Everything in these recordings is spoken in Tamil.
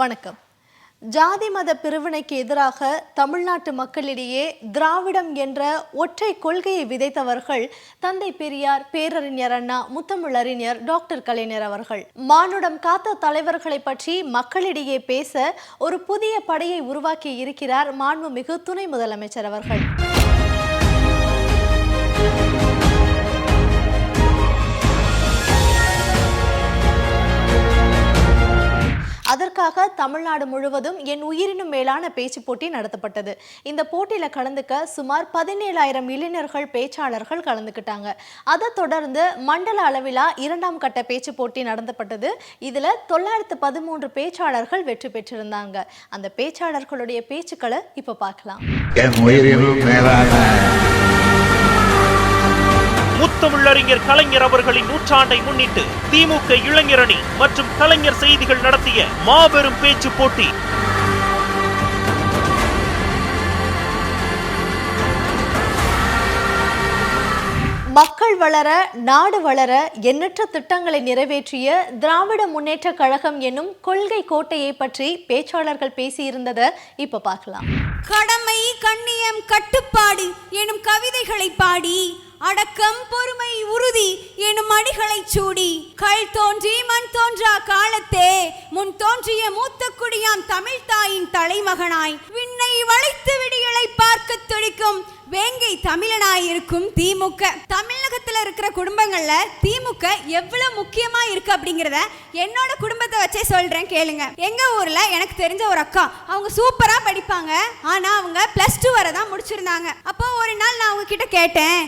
வணக்கம். ஜாதி மத பிரிவினைக்கு எதிராக தமிழ்நாட்டு மக்களிடையே திராவிடம் என்ற ஒற்றை கொள்கையை விதைத்தவர்கள் தந்தை பெரியார் பேரறிஞர் அண்ணா முத்தமிழறிஞர் டாக்டர் கலைஞர் அவர்கள். மானுடம் காத்த தலைவர்களை பற்றி மக்களிடையே பேச ஒரு புதிய படையை உருவாக்கி இருக்கிறார் மாண்புமிகு துணை முதலமைச்சர் அவர்கள். அதற்காக தமிழ்நாடு முழுவதும் என் உயிரினும் மேலான பேச்சு போட்டி நடத்தப்பட்டது. இந்த போட்டியில் கலந்துக்க சுமார் பதினேழாயிரம் இளைஞர்கள் பேச்சாளர்கள் கலந்துக்கிட்டாங்க. அதை தொடர்ந்து மண்டல அளவிலா இரண்டாம் கட்ட பேச்சு போட்டி நடத்தப்பட்டது. இதில் தொள்ளாயிரத்து பதிமூன்று பேச்சாளர்கள் வெற்றி பெற்றிருந்தாங்க. அந்த பேச்சாளர்களுடைய பேச்சுக்களை இப்போ பார்க்கலாம். என் உயிரினும் மேலான முத்தமிழறிஞர் கலைஞர் அவர்களின் நூற்றாண்டை முன்னிட்டு திமுக இளைஞரணி மற்றும் கலைஞர் செய்திகள் நடத்திய மாபெரும் பேச்சு போட்டி. மக்கள் வளர நாடு வளர எண்ணற்ற திட்டங்களை நிறைவேற்றிய திராவிட முன்னேற்ற கழகம் என்னும் கொள்கை கோட்டையை பற்றி பேச்சாளர்கள் பேசியிருந்ததை இப்ப பார்க்கலாம். கடமை கண்ணியம் கட்டுப்பாடு எனும் கவிதைகளை பாடி அடக்கம் பொறுமை உறுதி எனும் அடிகளை சூடி கல் தோன்றி மண் தோன்றா காலத்தே முன் தோன்றிய மூத்த குடியான் தமிழ் தாயின் தலைமகனாய் விண்ணை வளைத்து விடியலை பார்க்க துடிக்கும் வேங்கை தமிழனாய் இருக்கும் திமுக. தமிழகத்துல இருக்கிற குடும்பங்கள்ல திமுக எவ்வளவு முக்கியமா இருக்கு அப்படிங்கறத என்னோட குடும்பத்தை வச்சே சொல்றேன் கேளுங்க. எங்க ஊர்ல எனக்கு தெரிஞ்ச ஒரு அக்கா அவங்க சூப்பரா படிப்பாங்க. ஆனா அவங்க பிளஸ் டூ வரை தான் முடிச்சிருந்தாங்க. அப்போ ஒரு நாள் நான் அவங்க கிட்ட கேட்டேன்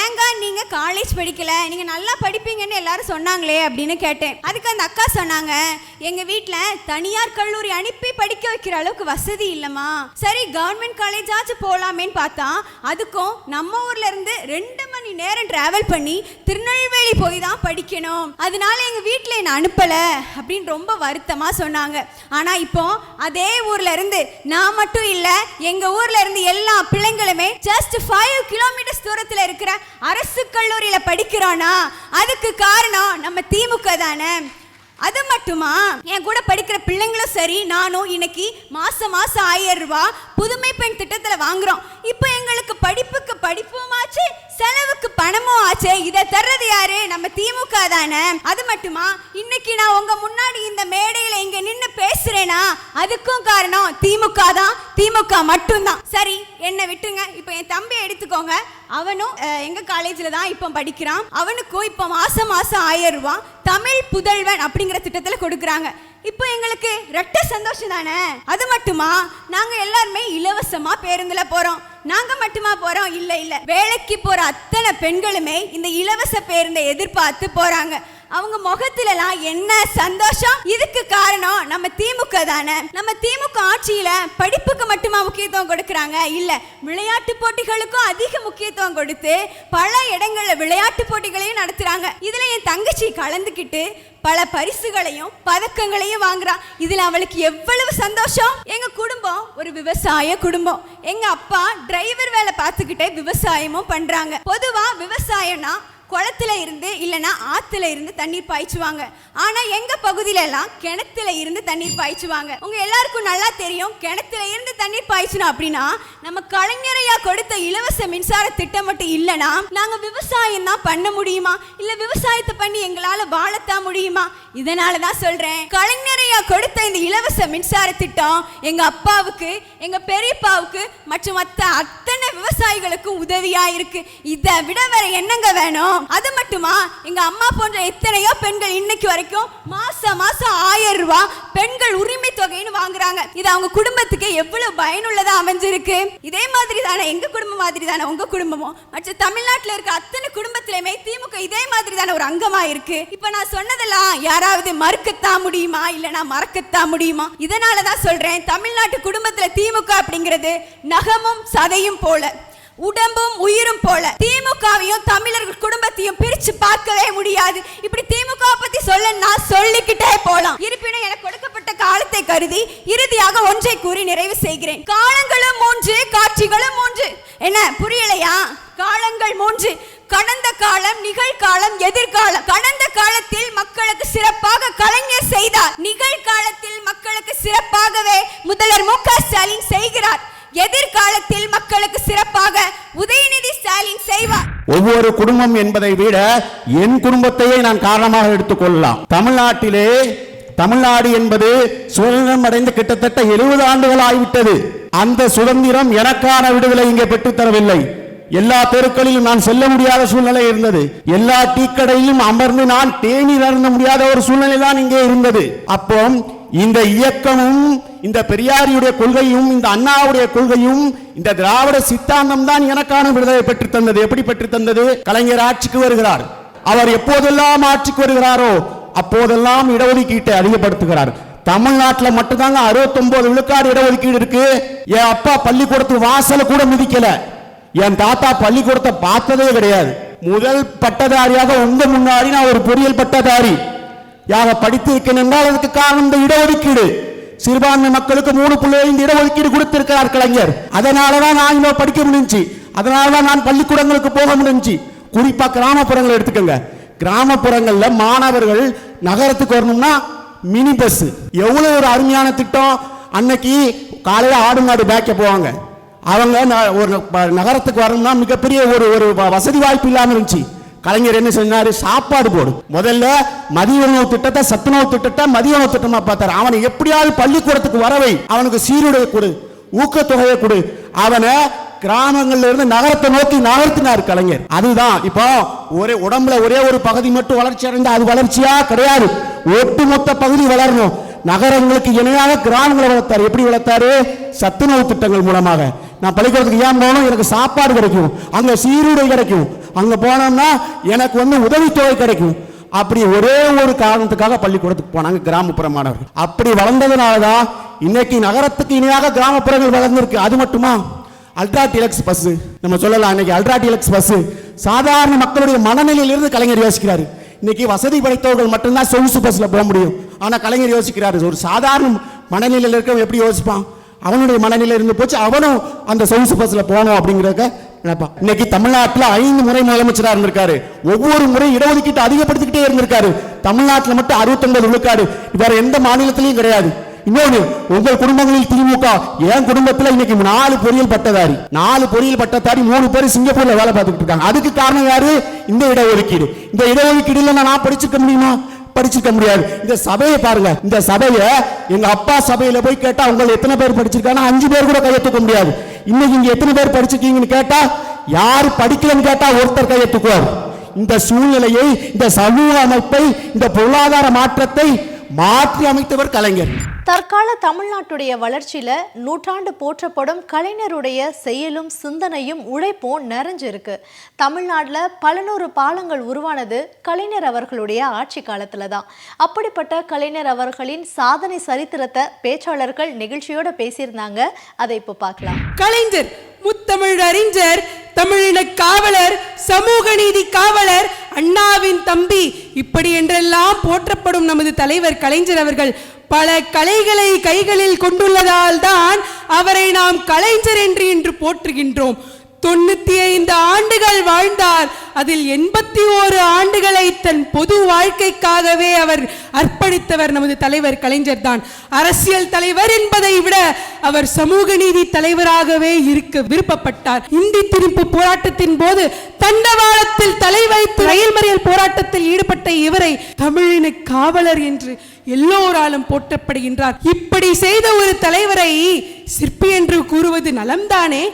ஏங்க நீங்க காலேஜ் படிக்கல நீங்க நல்லா படிப்பீங்கன்னு எல்லாரும் சொன்னாங்களே அப்படின்னு கேட்டேன். அதுக்கு அந்த அக்கா சொன்னாங்க எங்கள் வீட்டில் தனியார் கல்லூரி அனுப்பி படிக்க வைக்கிற அளவுக்கு வசதி இல்லைம்மா. சரி கவர்மெண்ட் காலேஜாச்சும் போகலாமேன்னு பார்த்தா அதுக்கும் நம்ம ஊர்லேருந்து ரெண்டு மணி நேரம் ட்ராவல் பண்ணி திருநெல்வேலி போய் தான் படிக்கணும். அதனால எங்கள் வீட்டில் என்ன அனுப்பலை அப்படின்னு ரொம்ப வருத்தமாக சொன்னாங்க. ஆனால் இப்போ அதே ஊர்ல இருந்து நான் மட்டும் இல்லை எங்கள் ஊர்ல இருந்து எல்லா பிள்ளைங்களுமே ஜஸ்ட் ஃபைவ் கிலோமீட்டர்ஸ் தூரத்தில் இருக்கிற அரசு கல்லூரியில் படிக்கிறோன்னா அதுக்கு காரணம் நம்ம திமுக தானே. அது மட்டுமா? என் கூட படிக்கிற பிள்ளைங்களும் சரி நானும் இன்னைக்கு மாசம் மாசம் ஆயிரம் ரூபாய் புதுமை பெண் திட்டத்துல வாங்குறோம். இப்போ எங்களுக்கு படிப்புக்கு படிப்பும் ஆச்சு செலவுக்கு பணமும் ஆச்சு. இதை தர்றது யாரு? நம்ம திமுக தானே. அது மட்டுமா? இன்னைக்கு நான் உங்க முன்னாடி இந்த மேடையில இங்க நின்னு பேசுறேனா? அதுக்கும் காரணம் திமுக தான். திமுக மட்டும்தான். சரி என்னை விட்டுங்க இப்போ என் தம்பி எடுத்துக்கோங்க. அவனும் எங்க காலேஜ்ல தான் இப்போ படிக்கிறான். அவனுக்கும் இப்போ மாசம் மாசம் ஆயிரம் ரூபா தமிழ் புதல்வன் அப்படிங்கிற திட்டத்துல கொடுக்குறாங்க. இப்போ எங்களுக்கு ரெட்ட சந்தோஷம் தானே? அது மட்டுமா? நாங்க எல்லாருமே இலவசமா பேருந்துல போறோம். நாங்க மட்டுமா போறோம்? இல்ல இல்ல. வேலைக்கு போற அத்தனை பெண்களுமே இந்த இலவச பேருந்தை எதிர்பார்த்து போறாங்க. அவங்க முகத்துலலாம் என்ன சந்தோஷம்? இதுக்கு காரணம் நம்ம திமுக தானே. நம்ம திமுக ஆட்சியில படிப்புக்கு மட்டுமா முக்கியத்துவம் கொடுக்கறாங்க? இல்ல விளையாட்டு போட்டிகளுக்கும் அதிக முக்கியத்துவம் கொடுத்து பல இடங்கள்ல விளையாட்டு போட்டிகளையும் நடத்துறாங்க. இதுல என் தங்கச்சி கலந்துக்கிட்டு பல பரிசுகளையும் பதக்கங்களையும் வாங்குறா. இதுல அவளுக்கு எவ்வளவு சந்தோஷம்? எங்க குடும்பம் ஒரு விவசாய குடும்பம். எங்க அப்பா டிரைவர் வேலை பார்த்துக்கிட்டே விவசாயமும் பண்றாங்க. பொதுவா விவசாயம்னா குளத்துல இருந்து இல்லைன்னா ஆற்றுல இருந்து தண்ணீர் பாய்ச்சுவாங்க. ஆனால் எங்கள் பகுதியிலலாம் கிணத்துல இருந்து தண்ணீர் பாய்ச்சுவாங்க. உங்கள் எல்லாருக்கும் நல்லா தெரியும் கிணத்துல இருந்து தண்ணீர் பாய்ச்சினோம் அப்படின்னா நம்ம கலைஞரையா கொடுத்த இலவச மின்சார திட்டம் மட்டும் இல்லைன்னா நாங்கள் விவசாயம் தான் பண்ண முடியுமா? இல்லை விவசாயத்தை பண்ணி எங்களால் வாழத்தான் முடியுமா? இதனால தான் சொல்கிறேன் கலைஞரையா கொடுத்த இந்த இலவச மின்சார திட்டம் எங்கள் அப்பாவுக்கு எங்கள் பெரியப்பாவுக்கு மற்றும் மற்ற அத்தனை விவசாயிகளுக்கும் உதவியாக இருக்குது இதை விட வேற என்னங்க வேணும்? அது மட்டுமா? எங்க அம்மா போன்ற எத்தனையோ பெண்கள் இன்னைக்கு வரைக்கும் மாசம் மாசம் ஆயிரம் ரூபாய் பெண்கள் உரிமை தொகைன்னு வாங்குறாங்க. இது அவங்க குடும்பத்துக்கு எவ்வளவு பயனுள்ளதா அமைஞ்சிருக்கு? இதே மாதிரி தானே எங்க குடும்பம் மாதிரி தானே உங்க குடும்பமும்? மற்ற தமிழ்நாட்டுல இருக்க அத்தனை குடும்பத்திலுமே திமுக இதே மாதிரி தானே ஒரு அங்கமா இருக்கு. இப்ப நான் சொன்னதெல்லாம் யாராவது மறுக்கத்தான் முடியுமா? இல்லனா மறக்கத்தான் முடியுமா? இதனால தான் சொல்றேன் தமிழ்நாட்டு குடும்பத்துல திமுக அப்படிங்கிறது நகமும் சதையும் போல. உடம்பும் உயிரும் போல. திமுகவையும் தமிழர்கள் குடும்பத்தையும் பிரிச்சு பார்க்கவே முடியாது. இப்படி திமுக பத்தி சொல்ல நான் சொல்லிக்கிட்டே போலாம். இருப்பினும் எனக்கு கொடுக்கப்பட்ட காலத்தை கருதி இறுதியாக ஒன்றை கூறி நிறைவு செய்கிறேன். காலங்களும் மூன்று காட்சிகளும் மூன்று. என்ன புரியலையா? காலங்கள் மூன்று. கடந்த காலம் நிகழ்காலம் எதிர்காலம். கடந்த காலத்தில் மக்களுக்கு சிறப்பாக கலைஞர் செய்தார். நிகழ்காலத்தில் மக்களுக்கு சிறப்பாகவே முதல்வர் மு க ஸ்டாலின் செய்கிறார். எதிர்காலத்தில் மக்களுக்கு சிறப்பாக உதயநிதி ஸ்டாலின் செய்வார். ஒவ்வொரு குடும்பம் என்பதை விட என் குடும்பத்தையே நான் காரணமாக எடுத்துக்கொள்ளலாம் தமிழ்நாட்டிலே தமிழ்நாடு என்பது சுதந்திரம் அடைந்து கிட்டத்தட்ட எழுபது ஆண்டுகள் ஆகிவிட்டது. அந்த சுதந்திரம் எனக்கான விடுதலை இங்கே பெற்றுத்தரவில்லை எல்லா தெருக்களிலும் நான் செல்ல முடியாத சூழ்நிலை இருந்தது. எல்லா டீக்கடையிலும் அமர்ந்து நான் தேநீர் அருந்த முடியாத ஒரு சூழ்நிலை தான் இங்கே இருந்தது. அப்போ இந்த இயக்கமும் இந்த பெரியாரியுடைய கொள்கையும் இந்த அண்ணாவுடைய கொள்கையும் இந்த திராவிட சித்தாந்தம் தான் எனக்கான விடுதலை பெற்று தந்தது. எப்படி பெற்று தந்தது? கலைஞர் ஆட்சிக்கு வருகிறார். அவர் எப்போதெல்லாம் ஆட்சிக்கு வருகிறாரோ அப்போதெல்லாம் இடஒதுக்கீட்டை அதிகப்படுத்துகிறார். தமிழ்நாட்டில் மட்டும்தாங்க 69 விழுக்காடு இடஒதுக்கீடு இருக்கு. என் அப்பா பள்ளிக்கூடத்து வாசல கூட மிதிக்கல. என் தாத்தா பள்ளிக்கூடத்தை பார்த்ததே கிடையாது. முதல் பட்டதாரியாக உங்க முன்னாடி நான் ஒரு பொறியியல் பட்டதாரி. யாக படித்திருக்கேன் என்றால் அதுக்கு காரணம் இந்த இடஒதுக்கீடு. சிறுபான்மை மக்களுக்கு மூணு புள்ளி ஐந்து இடஒதுக்கீடு கொடுத்திருக்கிறார் கலைஞர். அதனாலதான் நான் இன்னும் படிக்க முடிஞ்சு அதனாலதான் நான் பள்ளிக்கூடங்களுக்கு போக முடிஞ்சுச்சு. குறிப்பா கிராமப்புறங்களை எடுத்துக்கோங்க. கிராமப்புறங்கள்ல மாணவர்கள் நகரத்துக்கு வரணும்னா மினி பஸ். எவ்வளவு ஒரு அருமையான திட்டம். அன்னைக்கு காலையில ஆடு மாடு பேக்க போவாங்க. அவங்க ந- ஒரு நகரத்துக்கு வரணும்னா மிகப்பெரிய ஒரு ஒரு வ- வசதி வாய்ப்பு இல்லாமல் இருந்துச்சு. கலைஞர் என்ன செஞ்சாரு சாப்பாடு போடு. முதல்ல மதிய உணவு திட்டத்தை சத்துணவு திட்டத்தை மதிய உணவு திட்டமா பார்த்தாரு. அவனை எப்படியாவது பள்ளிக்கூடத்துக்கு வரவை அவனுக்கு சீருடை கொடு. ஊக்கத்தொகையை கொடு. அவனை கிராமங்கள்ல இருந்து நகரத்தை நோக்கி நகர்த்தினார் கலைஞர். அதுதான். இப்போ ஒரே உடம்புல ஒரே ஒரு பகுதி மட்டும் வளர்ச்சி அடைந்தா அது வளர்ச்சியா? கிடையாது. ஒட்டுமொத்த பகுதி வளரணும். நகரங்களுக்கு இணையாக கிராமங்களை வளர்த்தாரு. எப்படி வளர்த்தாரு? சத்துணவு திட்டங்கள் மூலமாக. நான் பள்ளிக்கூடத்துக்கு ஏன் போனோம் எனக்கு சாப்பாடு கிடைக்கும். அங்கே சீருடை கிடைக்கும். அங்கே போனோம்னா எனக்கு வந்து உதவித்தொகை கிடைக்கும். அப்படி ஒரே ஒரு காரணத்துக்காக பள்ளிக்கூடத்துக்கு போனாங்க கிராமப்புற மாணவர்கள். அப்படி வளர்ந்ததுனால தான் இன்னைக்கு நகரத்துக்கு இணையாக கிராமப்புறங்கள் வளர்ந்துருக்கு. அது மட்டுமா? Ultra deluxe bus. நம்ம சொல்லலாம் இன்னைக்கு அல்ட்ரா டிலக்ஸ் பஸ். சாதாரண மக்களுடைய மனநிலையிலிருந்து கலைஞர் யோசிக்கிறார். இன்னைக்கு வசதி படைத்தவர்கள் மட்டும்தான் சொகுசு பஸ்ல போக முடியும். ஆனா கலைஞர் யோசிக்கிறாரு ஒரு சாதாரண மனநிலையில் இருக்கவன் எப்படி யோசிப்பான்? அவனுடைய மனநிலை இருந்து போச்சு. அவனும் அந்த சொகுசு பஸ்ல போகணும் அப்படிங்கிறத நினைப்பான். இன்னைக்கு தமிழ்நாட்டில் ஐந்து முறை முதலமைச்சராக இருந்திருக்காரு. ஒவ்வொரு முறை இடஒதுக்கீட்டை அதிகப்படுத்திக்கிட்டே இருந்திருக்காரு. தமிழ்நாட்டில் மட்டும் 69 விழுக்காடு. வேற எந்த மாநிலத்திலையும் கிடையாது. இன்னொன்று உங்கள் குடும்பங்களில் திமுக என் குடும்பத்துல இன்னைக்கு நாலு பொறியியல் பட்டதாரி. நாலு பொறியியல் பட்டதாரி மூணு பேர் சிங்கப்பூர்ல வேலை பார்த்துக்கிட்டு இருக்காங்க. அதுக்கு காரணம் யாரு? இந்த இடஒதுக்கீடு. இந்த இடஒதுக்கீடு நான் படிச்சிருக்க முடியுமா? படிச்சிருக்க முடியாது. இந்த சபையை பாருங்க. இந்த சபையை எங்க அப்பா சபையில போய் கேட்டா உங்களை எத்தனை பேர் படிச்சிருக்காங்க அஞ்சு பேர் கூட கையை தூக்க முடியாது. இன்னைக்கு இங்க எத்தனை பேர் படிச்சிருக்கீங்கன்னு கேட்டா யார் படிக்கலன்னு கேட்டா ஒருத்தர் கையை தூக்குவார் இந்த சூழ்நிலையை இந்த சமூக அமைப்பை இந்த பொருளாதார மாற்றத்தை மாற்றி அமைத்தவர் கலைஞர். தற்கால தமிழ்நாட்டுடைய வளர்ச்சியில நூற்றாண்டு போற்றப்படும் கலைஞருடைய செயலும் சிந்தனையும் உழைப்பும் நிறைஞ்சிருக்கு. தமிழ்நாட்டில் பல நூறு பாலங்கள் உருவானது கலைஞர் அவர்களுடைய ஆட்சி காலத்துல தான். அப்படிப்பட்ட கலைஞர் அவர்களின் சாதனை சரித்திரத்தை பேச்சாளர்கள் நிகழ்ச்சியோட பேசியிருந்தாங்க. அதை இப்போ பார்க்கலாம். கலைஞர் முத்தமிழ் அறிஞர் தமிழின காவலர் சமூக நீதி காவலர் அண்ணாவின் தம்பி இப்படி என்றெல்லாம் போற்றப்படும் நமது தலைவர் கலைஞர் அவர்கள் பல கலைகளை கைகளில் கொண்டுள்ளதால் தான் அவரை நாம் கலைஞர் என்று இன்று போற்றுகின்றோம். தொண்ணூத்தி ஐந்து ஆண்டுகள் வாழ்ந்தார். அதில் எண்பத்தி ஓரு ஆண்டுகளை தன் பொது வாழ்க்கைக்காகவே அவர் அர்ப்பணித்தவர் நமது தலைவர் கலைஞர் தான். அரசியல் தலைவர் என்பதை விட அவர் சமூக நீதி தலைவராகவே இருக்க விருப்பப்பட்டார். இந்தி திருப்பு போராட்டத்தின் போது தண்டவாளத்தில் தலை வைத்து ரயில் மறியல் போராட்டத்தில் ஈடுபட்ட இவரை தமிழின காவலர் என்று எல்லோராலும் போற்றப்படுகின்றார். இப்படி செய்த ஒரு தலைவரை சிற்பி என்று கூறுவது நலம்தானே?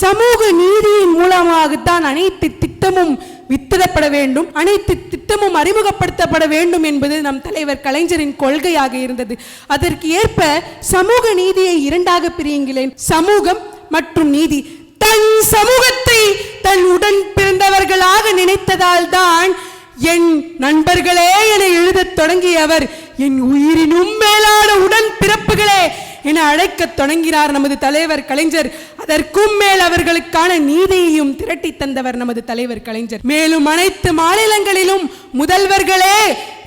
சமூக நீதியின் மூலமாகத்தான் அனைத்து திட்டமும் வித்திடப்பட வேண்டும். அனைத்து திட்டமும் அறிமுகப்படுத்தப்பட வேண்டும் என்பது நம் தலைவர் கலைஞரின் கொள்கையாக இருந்தது. அதற்கு ஏற்ப சமூக நீதியை இரண்டாக பிரியுங்களேன். சமூகம் மற்றும் நீதி. தன் சமூகத்தை தன் உடன் பிறந்தவர்களாக நினைத்ததால் தான் என் நண்பர்களே என எழுதத் தொடங்கிய அவர் என் உயிரினும் மேலான உடன் பிறப்புகளே என அழைக்கத் தொடங்கினார் நமது தலைவர் கலைஞர். அதற்கும் மேல் அவர்களுக்கான நீதியையும் திரட்டி தந்தவர் நமது தலைவர் கலைஞர். மேலும் அனைத்து மாநிலங்களிலும் முதல்வர்களே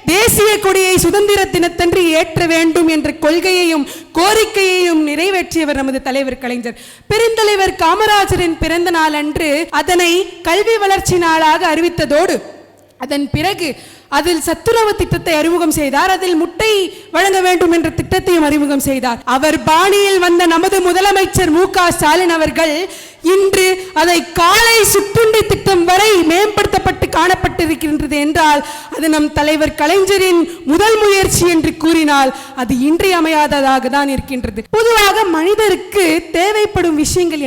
தேசிய கொடியை சுதந்திர தினத்தன்று ஏற்ற வேண்டும் என்ற கொள்கையையும் கோரிக்கையையும் நிறைவேற்றியவர் நமது தலைவர் கலைஞர். பெருந்தலைவர் காமராஜரின் பிறந்த நாள் அன்று அதனை கல்வி வளர்ச்சி நாளாக அறிவித்ததோடு அதன் பிறகு அதில் சத்துணவு திட்டத்தை அறிமுகம் செய்தார். அதில் முட்டை வழங்க வேண்டும் என்ற திட்டத்தையும் அறிமுகம் செய்தார். அவர் பாணியில் வந்த நமது முதலமைச்சர் மு ஸ்டாலின் அவர்கள் இன்று அதை காலை சிற்றுண்டி திட்டம் வரை மேம்படுத்தப்பட்டு காணப்பட்டிருக்கின்றது என்றால் அது நம் தலைவர் கலைஞரின் முதல் முயற்சி என்று கூறினால் அது இன்றியமையாததாக தான் இருக்கின்றது. பொதுவாக மனிதருக்கு தேவைப்படும் விஷயங்கள்